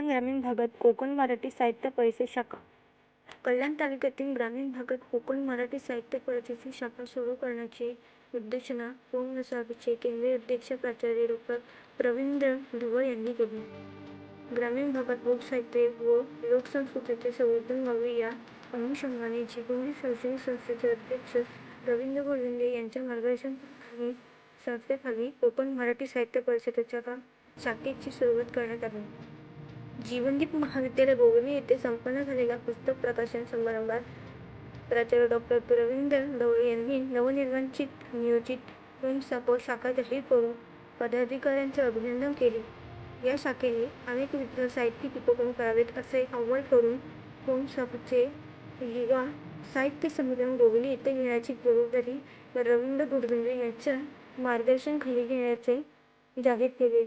ग्रामीण भागात कोकण मराठी साहित्य परिषद शाखा कल्याण तालुक्यातील ग्रामीण भागात कोकण मराठी साहित्य परिषदेची शाखा सुरू करण्याची उद्देशना पूर्ण ल केंद्रीय अध्यक्ष प्राचार्य रूपक रवींद्र धुवळ यांनी केली. ग्रामीण भागात लोकसाहित्य व लोकसंस्कृतीचे संवर्धन व्हावे या अनुषंगाने जीवनदीप शैक्षणिक संस्थेचे अध्यक्ष रवींद्र घोडविंदे यांच्या मार्गदर्शनाखाली संस्थेखाली कोकण मराठी साहित्य परिषदेच्या शाखेची सुरुवात करण्यात आली. जीवनदीप महाविद्यालय गोवणी येथे संपन्न झालेल्या पुस्तक प्रकाशन समारंभात प्राचार्य डॉक्टर रवींद्र ढवळे यांनी नवनिर्वाचित नियोजित पं. शाखा जाहीर करून पदाधिकाऱ्यांचे अभिनंदन केले. या शाखेने अनेक साहित्यिक उपक्रम करावेत असे आवाहन करून पं. युवा साहित्य संमेलन गोवणी येथे घेण्याची जबाबदारी रवींद्र घोडविंदे यांच्या मार्गदर्शनाखाली घेण्याचे जाहीर केले.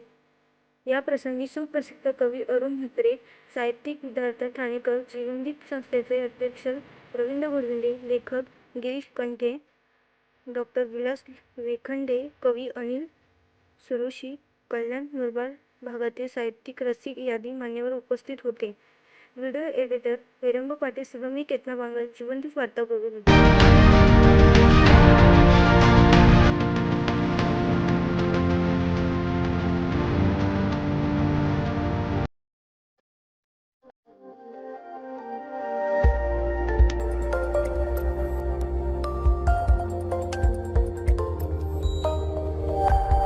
याप्रसंगी सुप्रसिद्ध कवी अरुण म्हात्रे, साहित्यिक सिद्धार्थ ठाणेकर, जीवनदीप संस्थेचे अध्यक्ष रवींद्र घोडविंदे, लेखक गिरीश कंठे, डॉ. विलास लोखंडे, कवी अनिल सुरोशी, कल्याण मुरबाड भागातील साहित्यिक रसिक आदी मान्यवर उपस्थित होते. व्हिडिओ एडिटर हेरंब पाटील सह मी केतन बांगर जीवनदीप वार्ता